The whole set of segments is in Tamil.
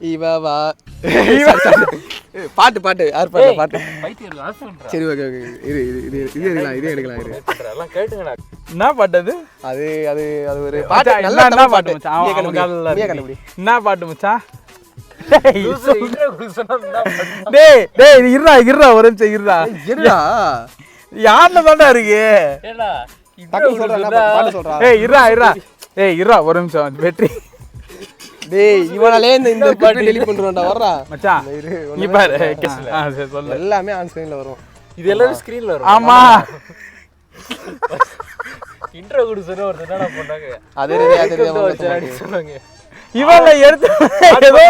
இவ வா. Sorry, sorry. ஏய், பாட்டு பாட்டு யார் பாட்டு. சரி ஓகே ஓகே இரு இது இது இது எடுக்கலாம் இது எடுக்கலாம் கேட்டுங்கடா. என்ன பாட்டு அது? அது அது அது ஒரு பாட்டு நல்ல என்ன பாட்டு என்ன பாட்டு மச்சான்? டேய்? டேய் இது இருடா இருடா ஒரு நிமிஷம் இருடா. இருடா. யாருல தாண்டா இருக்கு. ஏய் இருடா இருடா. ஏய் இருடா ஒரு நிமிஷம் வெற்றி. டேய் இவனாலே இந்த இந்த பாட்டு டெலிட் பண்றோம்டா வர்றா? மச்சான் நீ பாரு சொல்லு. எல்லாமே ஆன் ஸ்கிரீன்ல வரும். இது எல்லாரும் ஸ்கிரீன்ல வரும். ஆமா. இன்ட்ரோ கொடுக்க சொன்னா ஒரு என்னடா பண்ணாங்க அது அது சொன்னாங்க. இவன்ல எடுத்து ஏதோ.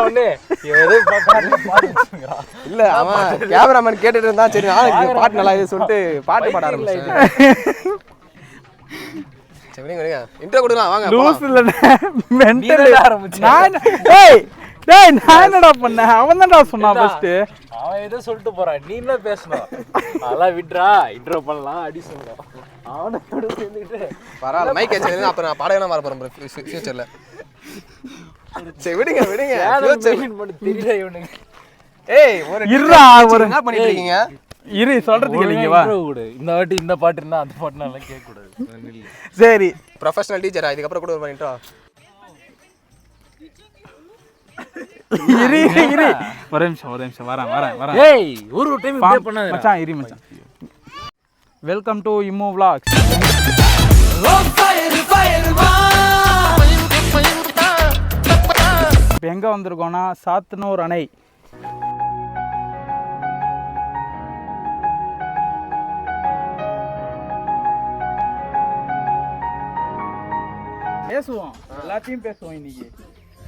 இல்ல அவன் கேமராமேன் கேட்டுட்டு இருந்தா சரி இது பாட்டு நல்லா இது சொல்லிட்டு பாட்டு பாட பைத்தியம் இன்ட்ரோ கொடுக்கலாம் வாங்க லூஸ். இல்ல மென்டல் ஆரம்பிச்ச. நான் டேய் டேய் நான் என்னடா பண்ணேன் அவன் தான்டா சொன்னான் ஃபர்ஸ்ட் அவன் ஏதோ சொல்லிட்டு போறான் நீ என்ன பேசணும். அதெல்லாம் விட்றா. இன்ட்ரோ பண்ணலாம் அடி சொல்லணும் அவனோட பரவாயில்ல மைக் வச்சு அப்புறம் நான் பாடகனா வர போறேன் ஃபியூச்சர்ல சரி விடுங்க விடுங்க. தெரியல இவனுக்கு. ஏய் ஒரு இருடா ஒரு என்ன பண்ணிட்டு இருக்கீங்க? இரு சொல்றதுக்கு இல்லைங்க வா. இந்த வாட்டி இந்த பாட்டு இருந்தா அந்த பாட்டு நல்லா கேட்க கூடாது சரி. ப்ரொஃபஷனல் டீச்சரா இதுக்கப்புறம் கூட ஒரு பண்ணிட்டோம் இரு இரு, ஒரு நிமிஷம் ஒரு நிமிஷம். வரேன் வரேன் வரேன். ஏய் ஒரு டைம் இப்படியே பண்ணாத மச்சான் இரு மச்சான். வெல்கம் டு இம்மோ vlogs. இப்போ எங்கே வந்திருக்கோம்னா சாத்தனூர் அணை. பேசுவோம். எல்லாத்தையும் பேசுவோம் இன்னைக்கு.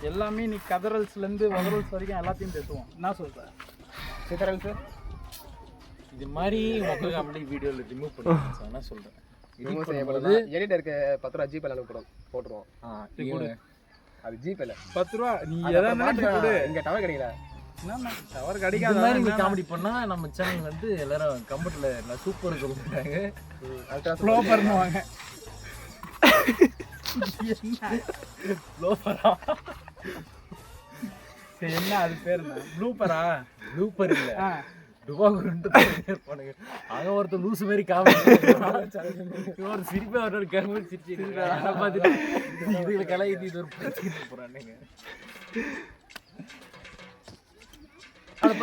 எல்லாமே இன்னைக்கு கதறல்ஸ்லேருந்து வதரல்ஸ் வரைக்கும் எல்லாத்தையும் பேசுவோம். என்ன சொல்ற சார் இது மாதிரி உங்க அப்படி வீடியோல ரிமூவ் பண்ணி நான் சொல்றேன் ரிமூவ் செய்யப்படுது எடிட்டருக்கு பத்து ரூபா ஜிபேல அனுப்பிடும் போட்டுருவோம். அது ஜிபேல பத்து ரூபா நீ எதா நினைச்சு கொடு இங்க டவர் கிடைக்கல. டவர் கிடைக்காத மாதிரி நீ காமெடி பண்ணா நம்ம சேனல் வந்து எல்லாரும் கம்ப்யூட்டர்ல எல்லாம் சூப்பர் அல்ட்ரா பண்ணுவாங்க. லோபரா சரி என்ன அது பேர் என்ன ப்ளூப்பரா லூப்பர் இல்ல ஆ ஒருத்தர் லூசு மாதிரி காமெடி ஒரு சிரிப்பா ஒரு கரும்பு சிரிச்சு பார்த்துட்டு இதுல கலாய்த்து இது ஒரு பிரச்சனை போறானுங்க அதை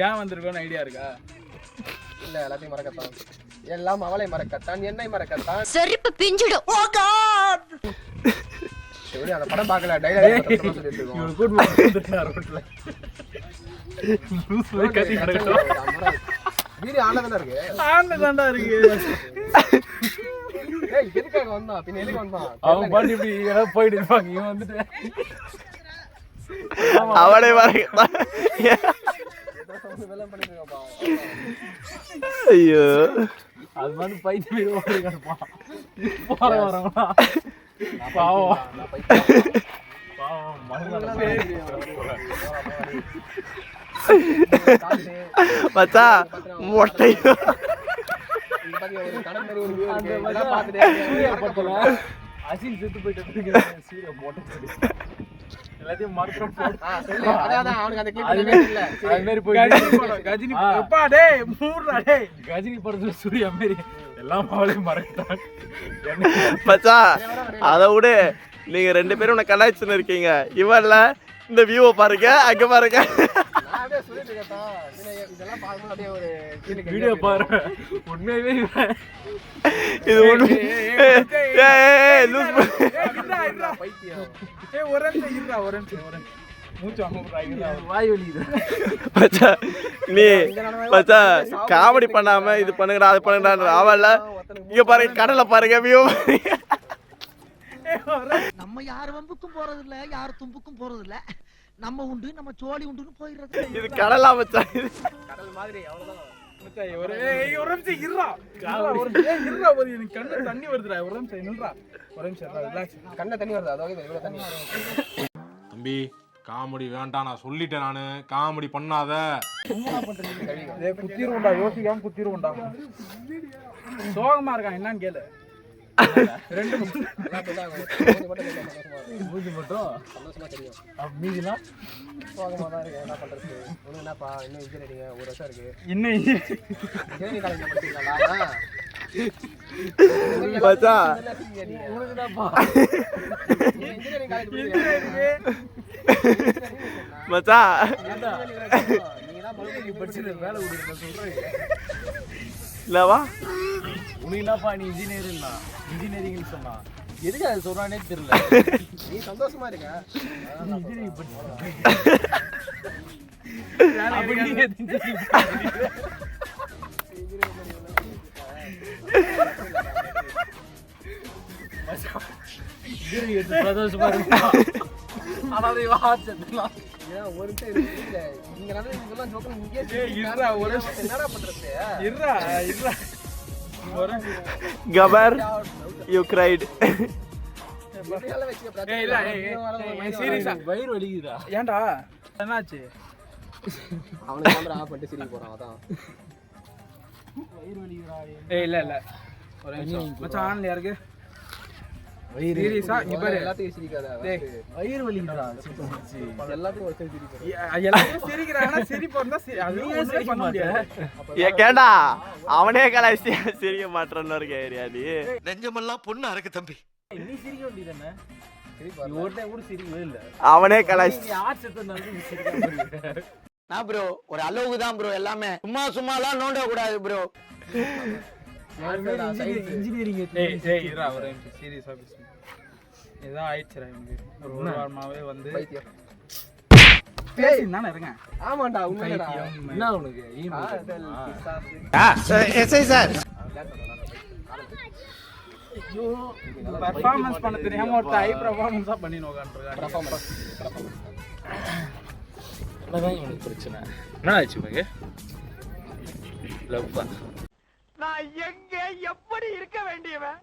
ஏன் வந்திருக்கோன்னு ஐடியா இருக்கா இல்ல எல்லாத்தையும் மறக்கத்தான். எல்லாம் அவளை மறக்கத்தான் என்னை மறக்கத்தான். செருப்பு பிஞ்சிடும். சரி அந்த படம் பார்க்கல? டைலாக் சொல்லிட்டு இருக்கோம். கத்தி கிடக்கட்டும் வீடியோ ஆனதானே இருக்கு ஆண்டு தாண்டா இருக்கு? ஏய் எதுக்காக வந்தான்? பின்ன எதுக்கு வந்தான்? அவன் பாட்டு இப்படி போயிட்டு இருப்பாங்க இவன் வந்துட்டு. அவளே ஐயோ. அது மாதிரி பைத்தியம் ஓடி கிடப்பான் போற வரவனா பாவம். மச்சா மொட்டை இங்க பாத்தீங்க ஒரு கடல் மாதிரி ஒரு view இருக்கு இதெல்லாம் பார்த்துட்டு அசின் செத்து போயிட்டு சீரை போட்டு எல்லாத்தையும் மறக்கிறோம் கஜினி படத்துல சூர்யா மாரி எல்லாம் மறக்கிறான் மச்சான் அதை விட. நீங்க ரெண்டு பேரும் உன்னை கலாய்ச்சுன்னு இருக்கீங்க. இவன்ல இந்த வியூவை பாருங்க அங்க பாருங்க. வீடியோ பாரு. உண்மையாவே இது ஒண்ணு ஒரு நிமிஷம் ஒரு நிமிஷம், ஒரு நிமிஷம். மச்சான் காமெடி பண்ணாம இது பண்ணுங்கடா அது பண்ணுங்கடா அவன்ல. இங்க பாருங்க கடலை பாருங்க வியூ நம்ம யார் வம்புக்கும் போறது இல்ல யார் தும்புக்கும் போறது இல்ல. நம்ம உண்டு நம்ம சோழி உண்டுன்னு போயிடுறது இது கடலா இது கடல் மாதிரி அவ்வளவுதான். ஒரு ஏய், ஒரு நிமிஷம் இருடா. இருடா, ஒரு நிமிஷம். ஏய், இருடா, ஒரு எனக்கு கண்ணுல தண்ணி வருதுடா. ஒரு நிமிஷம் நில்றா. ஒரு நிமிஷம். கண்ண தண்ணி வருது. அதாவது இவ்வளவு தண்ணி தம்பி காமெடி வேண்டாம். நான் சொல்லிட்டேன் நானு. காமெடி பண்ணாத. டேய், குத்திருவோம்டா. யோசிக்காம குத்திருவோம்டா. சோகமா இருக்கான். என்னன்னு கேளு. ரெண்டு. மூஞ்சி மட்டும். தெரியும், சந்தோஷமா மீதிலாம்? சோகமா தான் இருக்கு என்ன பண்றது ஒண்ணு என்னப்பா இன்னும் இன்ஜினியரிங் ஒரு வருஷம் இருக்கு இன்னும் இன்ஜினியரிங் மச்சான் நீங்க படிச்சது வேலை இல்லவா? உனக்கு என்னப்பா நீ இன்ஜினியரிங்னா இன்ஜினியரிங்னு சொன்னா. எதுக்கு அது சொல்றானே தெரியல. நீ சந்தோஷமா இருக்க. இன்ஜினியரிங் சந்தோஷமா இருக்கா. ஆனா அதை வாட்சத்துலாம் ஏன் ஒரு இங்க நடந்து இதெல்லாம் joke னு இங்கேயே சிரிச்சு இருடா, ஒரு என்னடா பண்றது? இருடா இருடா. கபர் யூ கிரைட் ஏன்டா? என்னாச்சு? அவனுக்கு கேமரா ஆஃப் பண்ணிட்டு சிரிக்க போறான் அதான். வயிறு வலிக்குதா ஏய் இல்ல இல்ல. ஒரு நிமிஷம். மச்சான் ஆன்ல இருக்கு? சீரியஸா இங்க பாரு. எல்லாத்தையும் சிரிக்காத வயிறு ஒரு சிரிக்கிறாங்கன்னா சிரிப்பு வந்தா சிரிக்க முடியாது? ஏ அவனே கலாய்ச்சி சிரிக்க மாட்டேன்னு இருக்க ஏரியா நீ? நெஞ்சமெல்லாம் பொண்ணு அறக்கு தம்பி. நீ சிரிக்க வேண்டியதானே அவனே கலாய்ச்சி. இருக்க. நான் ப்ரோ ஒரு அளவுக்கு தான் ப்ரோ எல்லாமே. சும்மா சும்மாலாம் நோண்ட கூடாது ப்ரோ நிமிஷம். சீரியஸா பேசு. ஏதோ ஆயிடுச்சுடா எனக்கு ஒரு ஒரு வாரமாவே வந்து பைத்தியம். பேசி தானே இருங்க. ஆமாண்டா உண்மைடா என்ன உனக்கு? SI sir. பர்ஃபார்மன்ஸ் பண்ண தெரியாம ஒரு ஐ பர்ஃபார்மன்ஸா பண்ணி என்னதான் இவனுக்கு பிரச்சனை? என்ன ஆச்சு உனக்கு நான் எங்க எப்படி இருக்க வேண்டியவன்?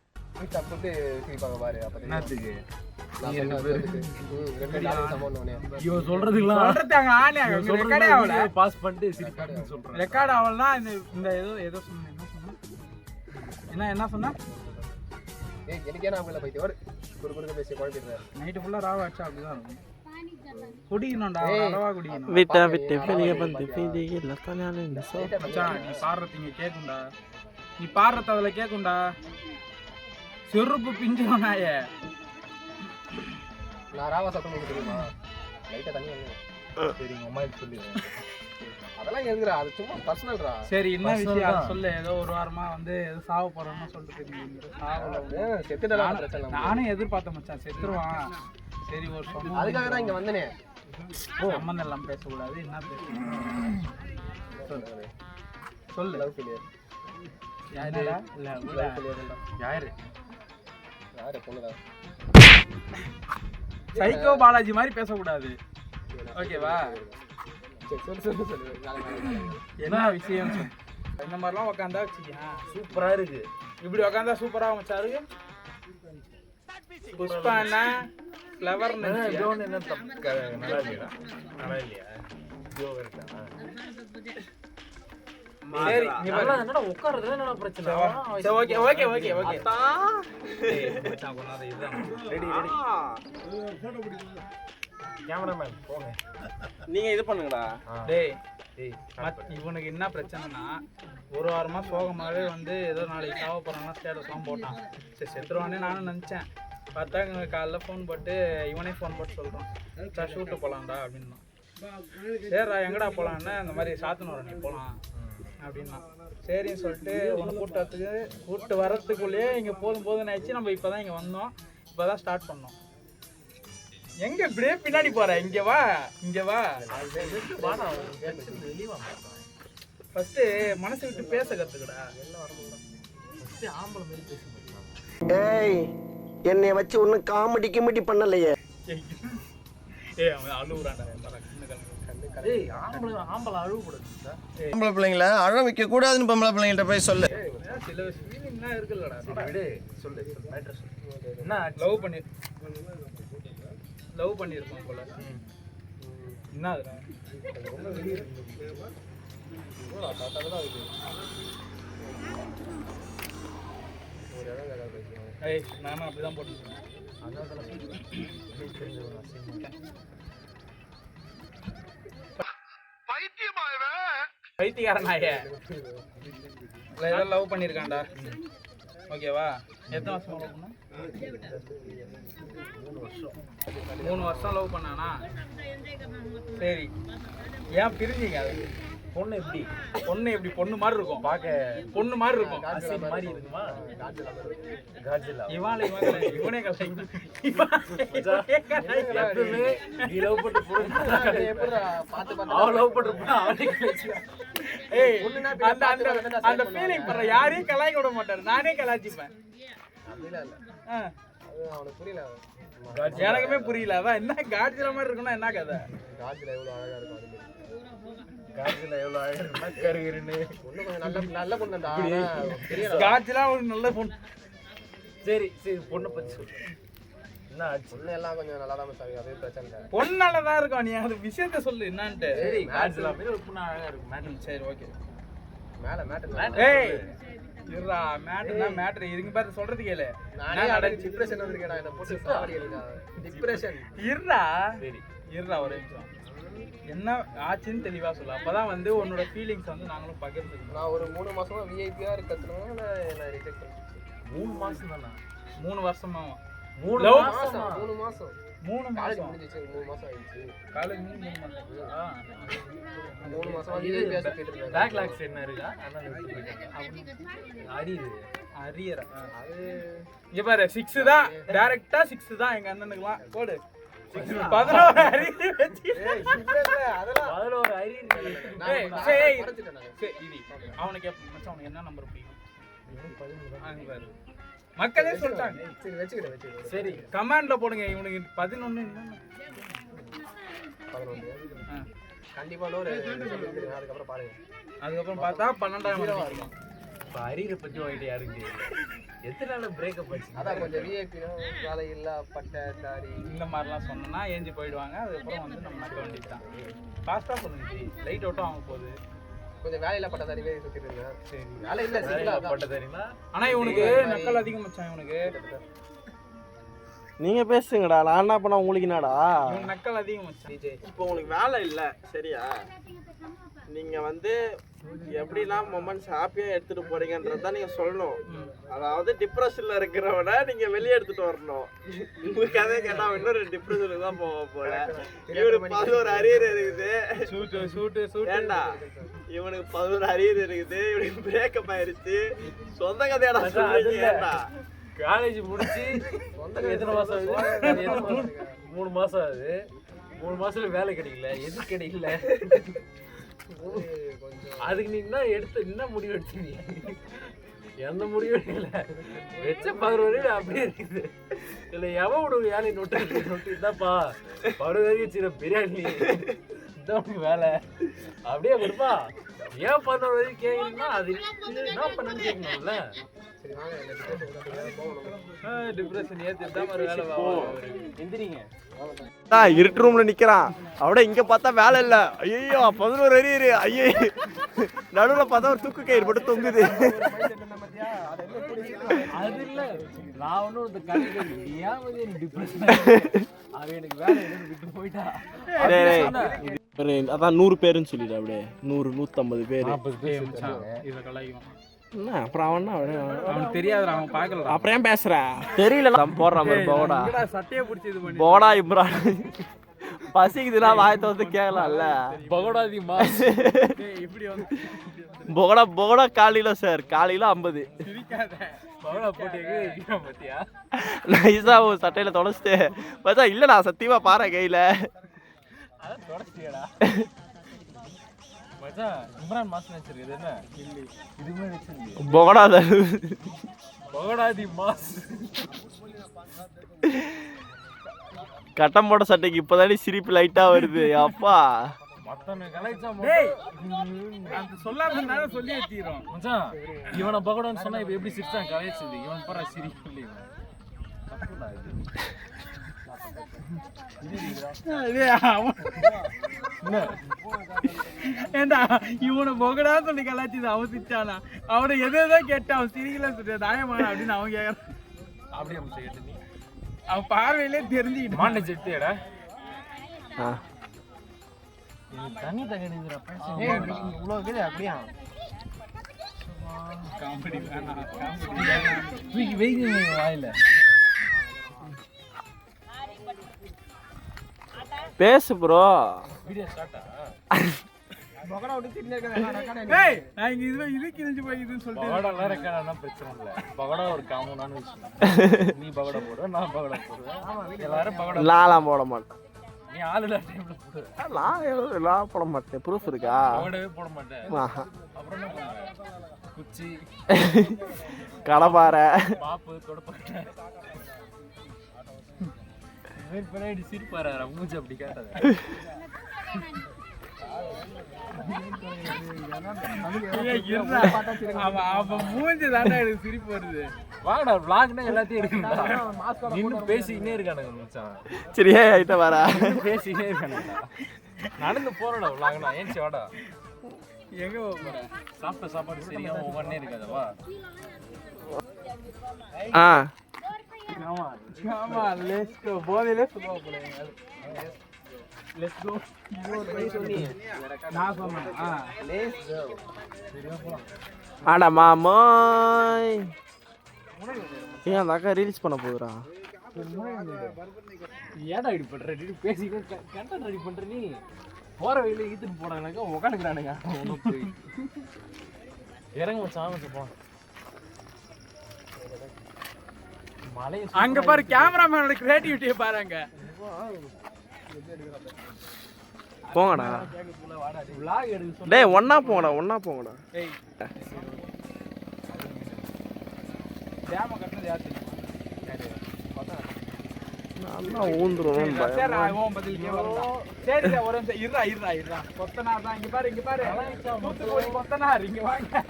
தப்புட்டு சிரிப்பாங்க பாரு அப்ப என்னத்துக்கு ரெக்கார்டே இந்த ஏதோ ஏதோ என்ன என்ன சொன்ன? ஏய் எனக்கே நான் இல்லை பைத்தியம். குறு குறுக்க பேசி குழப்பிடுறேன் நைட்டு ஃபுல்லா ராவா அடிச்சா அப்படிதான் இருக்கும். குடிக்கணும்டா அளவா குடிக்கணும். விட்டா விட்டு எல்லாத்தான் மச்சான் நீ பாடுறது இங்க கேக்கும்டா. நீ பாடுறது அதுல கேக்கும்டா. செருப்பு பிஞ்சிடும் நாயே நான் ராவா சத்தம் உங்களுக்கு தெரியுமா லைட்டா தண்ணி சரி உங்க அம்மா சொல்லி. அதெல்லாம் எதுக்குறா அது சும்மா பர்சனல்ரா சரி என்ன Personal விஷயம். சொல்லு. ஏதோ ஒரு வாரமா வந்து ஏதோ சாவ போறோம்னு சொல்லிட்டு இருக்கீங்க. சாவல செத்துட்டலாம் பிரச்சனை நானும். நானும் எதிர்பார்த்தேன் மச்சான். செத்துருவான். சரி ஒரு அதுக்காக தான் இங்க வந்தனே. சம்மந்தம் எல்லாம் பேசக்கூடாது. என்ன பேசணும்? சொல்லு. லவ் ஃபெயிலியர் யாரு? இல்ல யாரு யாரு? பொண்ணுதான் சைக்கோ பாலாஜி மாதிரி பேசக்கூடாது. ஓகேவா. என்ன விஷயம். இந்த மாதிரிலாம் உட்காந்தா வச்சுக்கேன் சூப்பரா இருக்கு. இப்படி உட்காந்தா சூப்பரா மச்சாரு புஷ்பா என்ன ஃப்ளவர் என்ன தப்பு? நல்லா இல்லையா? நல்லா இல்லையா? சரி இங்க பாரு. என்னடா உட்கார்றதுல என்னடா பிரச்சனை? சரி ஓகே ஓகே ஓகே ஓகே. இதுதான். ரெடி ரெடி கேமராமேன் போங்க. நீங்க இது பண்ணுங்கடா. டேய் இவனுக்கு என்ன பிரச்சனைனா ஒரு வாரமா சோகமாவே வந்து ஏதோ நாளைக்கு சாவ போறான்னா ஸ்டேட்டஸ்லாம் போட்டான். சரி செத்துருவானே நானும் நினச்சேன். பார்த்தா காலைல ஃபோன் போட்டு இவனே ஃபோன் போட்டு சொல்கிறான் சார் ஷூட்டு போகலாம்டா அப்படின்னா. சரிடா எங்கடா போகலான்னு இந்த மாதிரி சாத்தனூர் நீ போகலாம் அப்படின்னா. சரின்னு சொல்லிட்டு உன்னை கூட்டத்துக்கு கூப்பிட்டு வரத்துக்குள்ளேயே இங்கே போதும் போதும்னு ஆயிடுச்சு. நம்ம இப்போ தான் இங்கே வந்தோம். இப்போ தான் ஸ்டார்ட் பண்ணோம். எங்க இப்படியே பின்னாடி போற? இங்க வா இங்க வா. ஃபர்ஸ்ட் மனசு விட்டு பேச பேச ஏய் என்னை வச்சு ஒன்னும் காமெடி கிமெடி பண்ணலையே. ஏய் அவன் அழுகுறான்டா பொம்பளை பிள்ளைங்கள அழ வைக்க கூடாதுன்னு பொம்பளை பிள்ளைங்கள்ட்ட போய் சொல்லு. ஏய், சில ஃபீலிங்லாம் இருக்குல்லடா. விடு. சொல்லு என்ன? லவ் பண்ணி லவ் பண்ணியிருப்போம் போல. என்ன நானும் அப்படிதான் போட்டுருக்கேன் பைத்தியக்காரனாய. ஏதோ லவ் பண்ணியிருக்கான்டா. ஓகேவா எத்தனை வருஷம் லவ் பண்ணா? மூணு வருஷம் லவ் பண்ணானா? சரி. ஏன் பிரிஞ்சீங்க அது? பொண்ணு எப்படி? பொண்ணு எப்படி? பொண்ணு மாதிரி இருக்கும். பார்க்க பொண்ணு மாதிரி இருக்கும். அசின் மாதிரி இருக்குமா. காட்சிலா இவான் இவன் கலாய்க்கு. எப்பவுமே நீ லவ் பண்ண பொண்ணு. எப்படிடா? பார்த்து பார்த்து அவன் லவ் பண்ற பொண்ணு அவனே ஏய், அந்த அந்த அந்த ஃபீலிங் பண்ற யாரையும் கலாய்க்க விட மாட்டாரு. நானே கலாய்ச்சிப்பேன். அப்படிலாம் இல்லை. ஆ. அது அவனுக்கு புரியல. எனக்குமே புரியல. அதான் என்ன காட்சில மாதிரி இருக்குன்னா என்ன கதை? காஜில் எவ்வளோ அழகா இருக்கும். காட்சில எவ்வளவு அழகா கருகருன்னு. பொண்ணு கொஞ்சம் நல்ல நல்ல பொண்ணுடா தெரியல காட்சிலாம் ஒரு நல்ல பொண்ணு. சரி சரி பொண்ணை பத்தி சொல்லு. என்ன ஆச்சு? பொண்ணு எல்லாம் கொஞ்சம் நல்லா தான் அது பிரச்சனை இல்லை. பொண்ணால தான் இருக்கும் நீ? அது விஷயத்த சொல்லு என்னன்ட்டு. சரி ஒரு பொண்ணு அழகா இருக்கும் மேடம் சரி ஓகே. மேலே மேட்டு ஏய் இருடா மேட்டர்னா மேட்டர் இதுங்க பாரு சொல்றது கேளு. நானே டிப்ரெஷன் வந்திருக்கேன் என்ன போட்டு சாவடி டிப்ரெஷன் இருடா. சரி. இருடா ஒரு நிமிஷம். என்ன ஆச்சுன்னு தெளிவா சொல்லு. அப்பதான் வந்து உன்னோட ஃபீலிங்ஸ் வந்து நாங்களும் பகிர்ந்துக்கணும். நான் ஒரு மூணு மாசமா விஐபியா இருக்கிறதுனால நான் ரிஜெக்ட் மூணு மாசம் தானா? மூணு வருஷமா மூணு மாசமா. மாசம். மூணு மாசம். மூணு காலேஜ் முடிஞ்சிச்சு மூணு மாசம் ஆயிடுச்சு. காலேஜ் மூணு மாசம் ஆ. மூணு மாசமா இருக்கேன் பேக்லாக்ஸ் என்ன இருக்கா. அரியுது அரியரா அது இங்க பாரு சிக்ஸ் தான். டைரக்டா சிக்ஸ் தான் எங்க அண்ணனுக்குலாம் போடு. பதினோரு. நானு. சரி. இரு. அவனுக்கு என்ன நம்பர் பிடிக்கும்? அங்க பாரு. மக்களே சொல்லிட்டாங்க. சரி வச்சுக்கிட்டேன் வச்சுக்கிட்டேன் சரி கமாண்ட்ல போடுங்க. இவனுக்கு பதினொன்னு பதினொன்று கண்டிப்பா தெரியும். அதுக்கப்புறம் பாருங்க. அதுக்கப்புறம் பார்த்தா பன்னெண்டாயிரம் இருக்கும். இப்ப அரியரை பத்தி வாங்கிட்டு யாருக்கு எத்தனை நாள் பிரேக்கப் ஆச்சு? அதான் கொஞ்சம் விஐபி வேலை இல்ல பட்டை தாரி இந்த மாதிரிலாம் சொன்னோம்னா ஏஞ்சி போயிடுவாங்க. அதுக்கப்புறம் வந்து நம்ம நக்க வேண்டியதுதான் ஃபாஸ்ட்டாக சொல்லுங்க லைட் ஓட்டம் ஆக போகுது. கொஞ்சம் வேலையில பட்ட தாரி போய் சுத்திட்டு இருந்தேன் சரி. வேலை இல்ல சிங்கிளா அதான். பட்ட தெரியுமா ஆனா இவனுக்கு நக்கல் அதிகம் மச்சான் இவனுக்கு. நீங்க பேசுங்கடா நான் என்ன பண்ண உங்களுக்கு என்னடா? இவன் நக்கல் அதிகம் மச்சான். இப்போ உங்களுக்கு வேலை இல்லை சரியா? நீங்க வந்து எப்படிலாம் மொமெண்ட்ஸ் ஹாப்பியாக எடுத்துட்டு போறீங்கன்றது தான் நீங்க சொல்லணும். அதாவது டிப்ரெஷன்ல இருக்கிறவன நீங்க வெளியே எடுத்துட்டு வரணும். உங்க கதை கேட்டா அவன் இன்னொரு டிப்ரெஷனுக்கு தான் போக போல இவனுக்கு பதினோரு அரியர் இருக்குது. சூட்டு சூட்டு சூட்டு ஏண்டா? இவனுக்கு பதினோரு அரியர் இருக்குது. இவனுக்கு பிரேக்கப் ஆயிருச்சு. சொந்த கதையாடா ஏன்டா காலேஜ் முடிச்சு எத்தனை மாசம் ஆகுது? மூணு மாசம் ஆகுது. மூணு மாசத்துல வேலை கிடைக்கல. எது கிடைக்கல? அதுக்கு நீ என்ன எடுத்து என்ன முடிவு எடுத்தீங்க எந்த முடிவும் இல்லை. வெச்ச பதினோரு அப்படியே இருக்குது. இல்லை எவன் விடுங்க வேலையை நொட்டு நொட்டு இதாப்பா பதினோரு வரைக்கும் வச்சுக்கிற பிரியாணி இதான் வேலை. அப்படியே கொடுப்பா. ஏன் பதினோரு வரைக்கும் கேட்குறீங்கன்னா அது என்ன பண்ணணும்னு கேட்கணும்ல. இருட்டு ரூம்ல நிக்கிறான் அப்படியே இங்க பார்த்தா வேலை இல்ல. ஐயோ பதினோரு அரியர் ஐயோ. நடுவுல பார்த்தா ஒரு தூக்கு கயிறு போட்டு தொங்குது. அதான் நூறு பேருன்னு சொல்லிடு அப்படியே. நூறு நூத்தம்பது பேர். என்ன அப்புறம் அவன் அவனுக்கு தெரியாதுடா அவன் பார்க்கல அப்புறம் ஏன் பேசுற? தெரியல நான் போடுறான் பாரு போடா. சட்டையை போடா இம்ரான். பசிக்குதுன்னா வாயத்தை வந்து கேட்கலாம்ல பகோடாதி மாஸ் ஏய், இப்படி வந்து போகடா போகடா காலையில சார். காலையில ஐம்பது. பகோடா நைஸா ஒரு சட்டையில தொலைச்சிட்டு பார்த்தா இல்ல நான் சத்தியமா பாரு கையில. இம்ரான் மாஸ் வச்சிருக்கு என்ன? இல்லை இதுமே வச்சிருக்கு போகடா பகோடாதி மாஸ். கட்டம் போட்ட சட்டைக்கு இப்போதானே சிரிப்பு லைட்டா வருது அப்பா. இவனை பகோடான்னு சொன்னா இப்ப எப்படி சிரிச்சான்? கலாய்ச்சது. இவன் பாரு சிரிப்பு இல்லை இவன். தப்புடா இது. என்ன ஏண்டா இவனை பொகடா சொல்லி கலாச்சிது அவன் சிரிச்சானா? அவனை எதை எதோ கேட்டு அவன் சிரிக்கல சொல்ற நியாயமான அப்படின்னு அவன் கேட்கறான் அப்படியே அவன் பார்வையிலே தெரிஞ்சுக்கிட்டு மாண்டை செட்டியடா ஆ. தண்ணி தகடுங்கிற இவ்வளோ இருக்குது அப்படியா? காமெடி வேணாம் காமெடி. வைங்க வாயில. எல்லாரும் பகோடா நாலாம் போட மாட்டேன். நான் போட. மாட்டேன். ப்ரூஃப் இருக்கா? போட மாட்டேன். கடப்பாறை பின்னாடி சிரிப்பாரு மூஞ்சி அப்படி கேட்டது சிரிப்பு வருது. வாங்கடா vlogனா எல்லாத்தையும் எடுக்கணும்டா நின்னு பேசிக்கினே இருக்கானுங்க மச்சான். சரியா ஆயிட்ட வர நின்னு பேசிக்கினே இருக்கானுங்கடா நடந்து போறடா vlogனா. ஏன்ச்சி வாடா? எங்க போற? சாப்பிட்ட சாப்பாடு சரியா? ஒவ்வொன்னே இருக்காதவா ஆ. ஆமா லெட்ஸ் கோ போதையிலே சும்மா போறேன் லெட்ஸ் கோ நான் சொன்னேன் ஆ ஆடா மாமாய் ஏன் அந்த அக்கா ரீல்ஸ் பண்ண போகுதுடா? ஏடா இப்படி பண்ற? ரெடி பேசிக்கிட்டு கண்டென்ட் ரெடி பண்ற நீ? போற வழியில ஈத்துட்டு போனானுங்க உட்காந்துக்கிறானுங்க ஒன்றும் போய் இறங்க மச்சான் போ. அங்க பாரு கேமராமேனோட கிரியேட்டிவிட்டியை பாருங்க போங்கடா. vlog எடுக்க சொல்லி. டேய் ஒண்ணா போங்கடா ஒண்ணா போங்கடா. நல்லா ஊந்துரும் சரி ஒரு நிமிஷம் இருடா இருடா இருடா. கொத்தனார் தான் இங்க பாரு இங்க பாரு. கொத்தனார் இங்க வாங்க.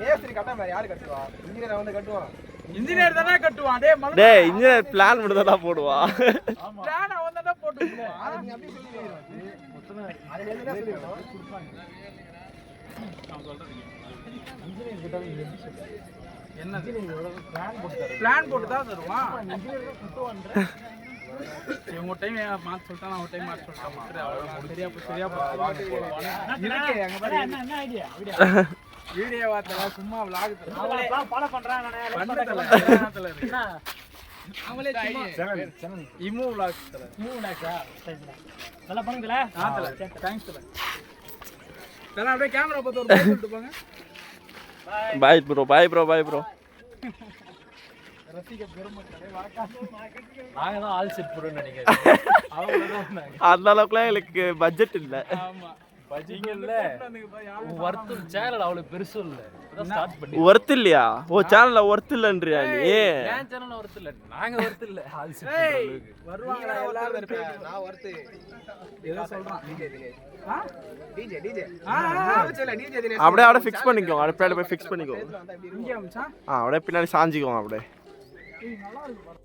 மேஸ்திரி கட்டாம வேற யாரு கட்டுவா இன்ஜினியர் வந்து கட்டுவான் இன்ஜினியர் தானே கட்டுவான் டேய் மலை டேய் இன்ஜினியர் பிளான் மட்டும் தான் போடுவா பிளான் அவன் தானே போட்டு நீ தான் சொல்லிடணும் என்ன பிளான் போட்டு தான் தருவான் இவங்க டைம் மாத்த சொல்லிட்டான் அவன் டைம் மாத்த சொல்லிட்டான். சரியா சரியா என்ன ஐடியா வீடியோ வார்த்தை சும்மா vlog ஃபாலோ பண்றாங்க அவங்களே இமு இமு நல்லா பண்ணுங்களே? தேங்க்ஸ் தல. தல. அப்படியே கேமரா பார்த்து ஒரு bye bro bye bro bye bro அந்த அளவுக்குலாம் எங்களுக்கு பட்ஜெட் இல்ல. ஒர்த்து இல்லையா? ஓ சேனல்ல ஒர்த் இல்லன்றியா நீ? ஏன் சேனல் ஒர்த்து இல்ல. நாங்க ஒர்த்து எல்லாரும். நான் ஒருத்து ஏதோ சொல்றான். அப்படியே அப்படியே ஃபிக்ஸ் பண்ணிக்கோ. அப்படியே பின்னாடி போய் ஃபிக்ஸ் பண்ணிக்கோ. வந்தா இப்படி. இங்கே அமிச்சா ஆ அப்படியே பின்னாடி சாஞ்சிக்கோ அப்படியே நல்லா இருக்கு பாரு.